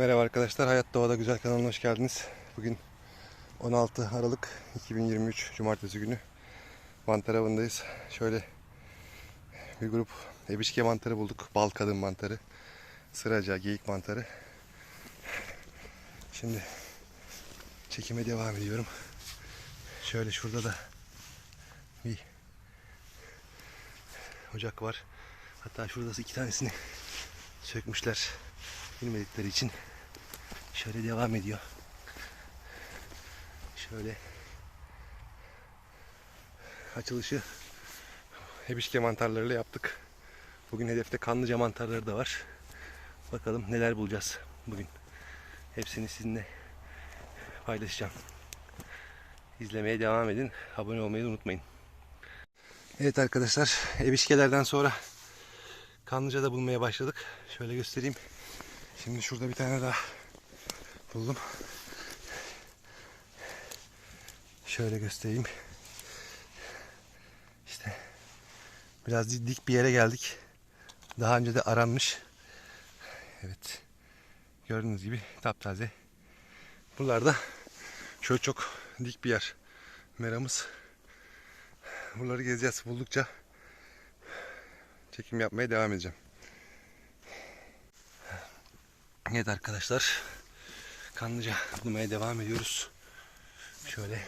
Merhaba arkadaşlar, Hayat Doğada Güzel kanalına hoş geldiniz. Bugün 16 Aralık 2023 Cumartesi günü mantar avındayız. Şöyle bir grup ebişke mantarı bulduk. Bal kadın mantarı, sıraca, geyik mantarı. Şimdi çekime devam ediyorum. Şöyle şurada da bir ocak var. Hatta şurada iki tanesini sökmüşler bilmedikleri için şöyle devam ediyor. Şöyle açılışı hebişke mantarlarıyla yaptık. Bugün hedefte kanlıca mantarları da var. Bakalım neler bulacağız bugün. Hepsini sizinle paylaşacağım. İzlemeye devam edin. Abone olmayı da unutmayın. Evet arkadaşlar, ebişkelerden sonra Kanlıca'da bulmaya başladık. Şöyle göstereyim. Şimdi şurada bir tane daha buldum. Şöyle göstereyim. İşte biraz di- dik bir yere geldik. Daha önce de aranmış. Evet. Gördüğünüz gibi taptaze. Buralarda şöyle çok dik bir yer. Meramız. Buraları gezeceğiz buldukça çekim yapmaya devam edeceğim. Evet arkadaşlar. Kanlıca bulmaya devam ediyoruz. Şöyle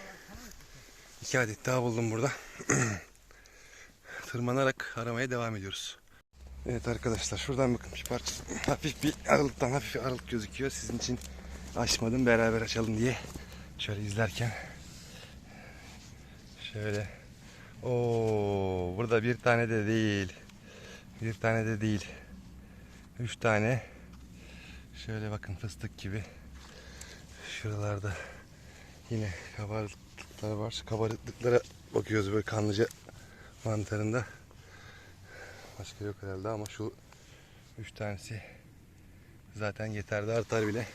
iki adet daha buldum burada. Tırmanarak aramaya devam ediyoruz. Evet arkadaşlar şuradan bakın bir parça hafif bir aralıktan hafif bir aralık gözüküyor. Sizin için açmadım beraber açalım diye. Şöyle izlerken. Şöyle. Oo, burada bir tane de değil. Bir tane de değil. Üç tane. Şöyle bakın fıstık gibi. Şuralarda yine kabarıklıklar var. Kabarıklıklara bakıyoruz böyle kanlıca mantarında. Başka yok herhalde ama şu üç tanesi zaten yeterli artar bile.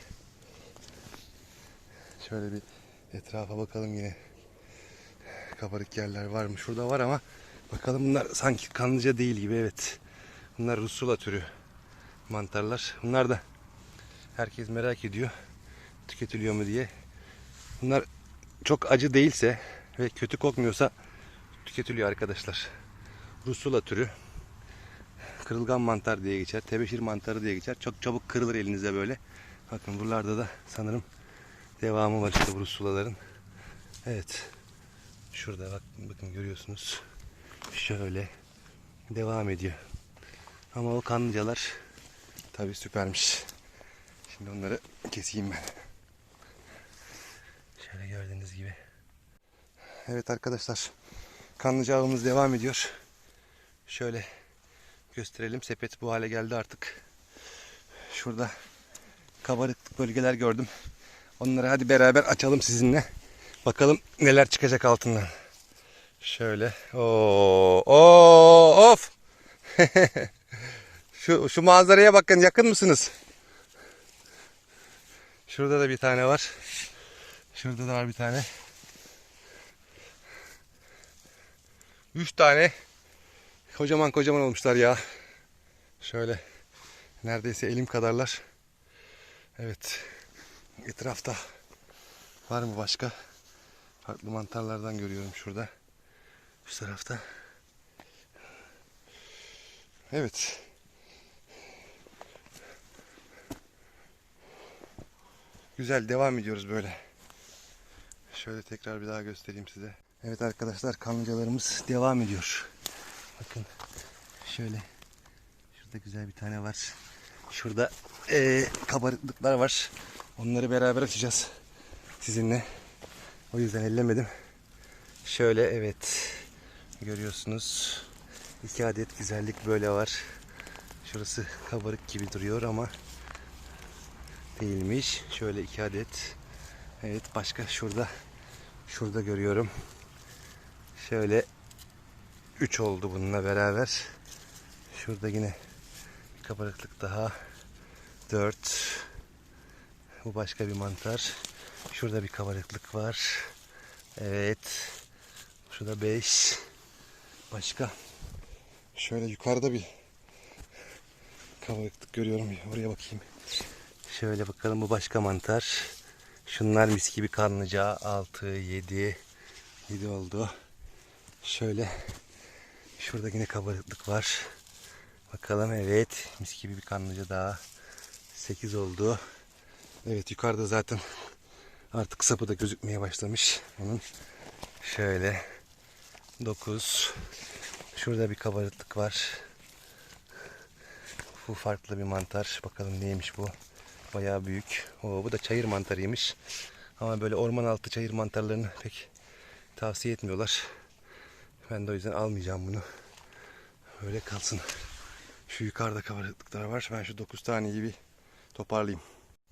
Şöyle bir etrafa bakalım yine. Kabarık yerler var mı? Şurada var ama bakalım bunlar sanki kanlıca değil gibi evet. Bunlar Rusula türü mantarlar. Bunlar da herkes merak ediyor. Tüketiliyor mu diye. Bunlar çok acı değilse ve kötü kokmuyorsa tüketiliyor arkadaşlar. Rusula türü. Kırılgan mantar diye geçer. Tebeşir mantarı diye geçer. Çok çabuk kırılır elinizde böyle. Bakın buralarda da sanırım devamı var işte bu rusulaların. Evet. Şurada bak, bakın görüyorsunuz. Şöyle devam ediyor. Ama o kanlıcalar tabi süpermiş. Şimdi onları keseyim ben. Gördüğünüz gibi. Evet arkadaşlar. Kanlıca avımız devam ediyor. Şöyle gösterelim. Sepet bu hale geldi artık. Şurada kabarıklık bölgeler gördüm. Onları hadi beraber açalım sizinle. Bakalım neler çıkacak altından. Şöyle. Oo, oo, of. şu şu manzaraya bakın. Yakın mısınız? Şurada da bir tane var. Şurada da var bir tane. Üç tane. Kocaman kocaman olmuşlar ya. Şöyle. Neredeyse elim kadarlar. Evet. Etrafta var mı başka? Farklı mantarlardan görüyorum şurada. Şu tarafta. Evet. Güzel devam ediyoruz böyle. Şöyle tekrar bir daha göstereyim size. Evet arkadaşlar kanlıcalarımız devam ediyor. Bakın şöyle şurada güzel bir tane var. Şurada eee, kabarıklıklar var. Onları beraber açacağız sizinle. O yüzden ellemedim. Şöyle evet görüyorsunuz. iki adet güzellik böyle var. Şurası kabarık gibi duruyor ama değilmiş. Şöyle iki adet. Evet başka şurada şurada görüyorum. Şöyle 3 oldu bununla beraber. Şurada yine bir kabarıklık daha. 4. Bu başka bir mantar. Şurada bir kabarıklık var. Evet. Şurada 5. Başka. Şöyle yukarıda bir kabarıklık görüyorum. Oraya bakayım. Şöyle bakalım bu başka mantar. Şunlar mis gibi kanlıca. 6, 7, 7 oldu. Şöyle. Şurada yine kabarıklık var. Bakalım evet. Mis gibi bir kanlıca daha. 8 oldu. Evet yukarıda zaten artık sapı da gözükmeye başlamış. Onun şöyle 9. Şurada bir kabarıklık var. Bu farklı bir mantar. Bakalım neymiş bu. Bayağı büyük. Oo, bu da çayır mantarıymış. Ama böyle orman altı çayır mantarlarını pek tavsiye etmiyorlar. Ben de o yüzden almayacağım bunu. Öyle kalsın. Şu yukarıda kabarıklıklar var. Ben şu 9 tane gibi toparlayayım.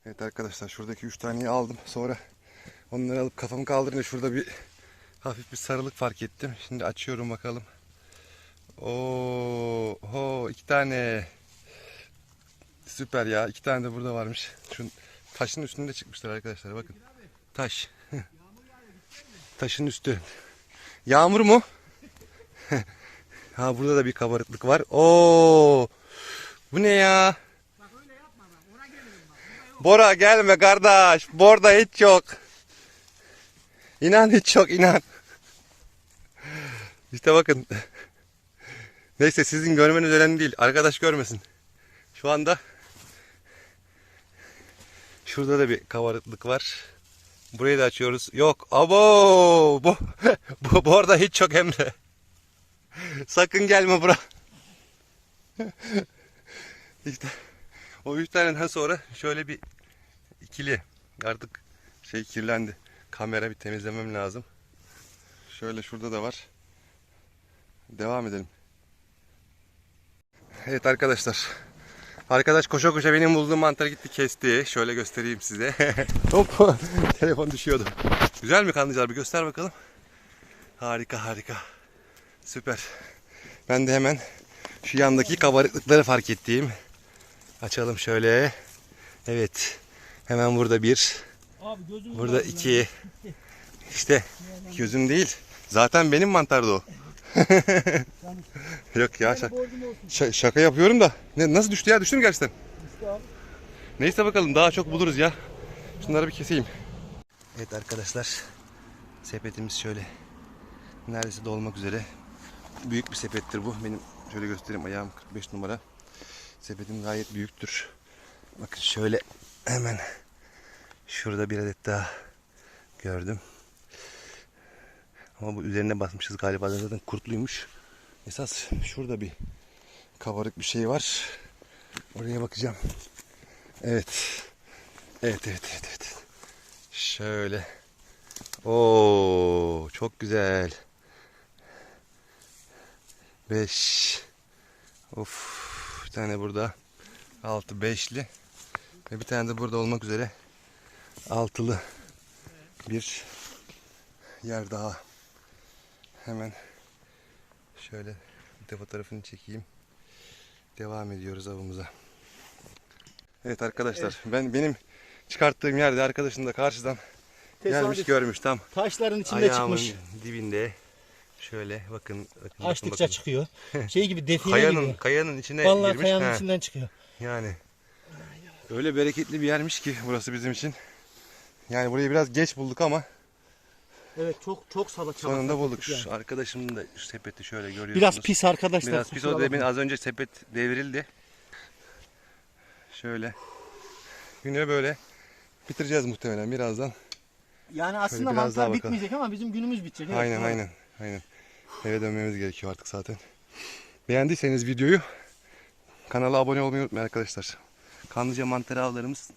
Evet arkadaşlar şuradaki 3 taneyi aldım. Sonra onları alıp kafamı kaldırınca şurada bir hafif bir sarılık fark ettim. Şimdi açıyorum bakalım. Oo, ho iki tane. Süper ya. iki tane de burada varmış. Şu taşın üstünde çıkmışlar arkadaşlar bakın. Taş. Taşın üstü. Yağmur mu? ha burada da bir kabarıklık var. Oo! Bu ne ya? Bora gelme kardeş. Borda hiç yok. İnan hiç yok inan. İşte bakın. Neyse sizin görmeniz önemli değil. Arkadaş görmesin. Şu anda şurada da bir kabarıklık var. Burayı da açıyoruz. Yok. Abo! Bu, bu, bu arada hiç yok Emre. Sakın gelme bura. işte o üç taneden sonra şöyle bir ikili artık şey kirlendi. Kamera bir temizlemem lazım. Şöyle şurada da var. Devam edelim. Evet arkadaşlar. Arkadaş koşa koşa benim bulduğum mantarı gitti kesti. Şöyle göstereyim size. Hop telefon düşüyordu. Güzel mi kanlıcalar bir göster bakalım. Harika harika. Süper. Ben de hemen şu yandaki kabarıklıkları fark ettiğim. Açalım şöyle. Evet. Hemen burada bir. Abi Burada iki. İşte gözüm değil. Zaten benim mantardı o. Yok ya şaka, şaka yapıyorum da. Ne, nasıl düştü ya? Düştü mü gerçekten? Neyse bakalım daha çok buluruz ya. Şunları bir keseyim. Evet arkadaşlar. Sepetimiz şöyle. Neredeyse dolmak üzere. Büyük bir sepettir bu. Benim şöyle göstereyim ayağım 45 numara. Sepetim gayet büyüktür. Bakın şöyle hemen şurada bir adet daha gördüm. Ama bu üzerine basmışız galiba zaten kurtluymuş. Esas şurada bir kabarık bir şey var. Oraya bakacağım. Evet. Evet evet evet evet. Şöyle. Oo çok güzel. 5 Of bir tane burada. 6 beşli. Ve bir tane de burada olmak üzere altılı bir yer daha. Hemen şöyle bir de fotoğrafını çekeyim. Devam ediyoruz avımıza. Evet arkadaşlar ben benim çıkarttığım yerde arkadaşım da karşıdan gelmiş Tesadüf. görmüş tam Taşların içinde ayağımın çıkmış. dibinde. Şöyle bakın bakın Açtıkça bakın, çıkıyor. Şey gibi define Kayanın gibi. kayanın içine Vallahi girmiş. kayanın He, içinden çıkıyor. Yani öyle bereketli bir yermiş ki burası bizim için. Yani burayı biraz geç bulduk ama Evet çok çok sabah sonunda bulduk. Şu arkadaşımın da şu sepeti şöyle görüyorsunuz. Biraz pis arkadaşlar. Biraz pis o demin az önce sepet devrildi. Şöyle. Güne böyle bitireceğiz muhtemelen birazdan. Yani aslında daha mantar bitmeyecek ama bizim günümüz bitecek. Evet, aynen aynen. Aynen. Eve dönmemiz gerekiyor artık zaten. Beğendiyseniz videoyu kanala abone olmayı unutmayın arkadaşlar. Kanlıca mantarı avlarımız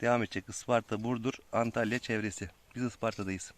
devam edecek. Isparta, Burdur, Antalya çevresi. Biz Isparta'dayız.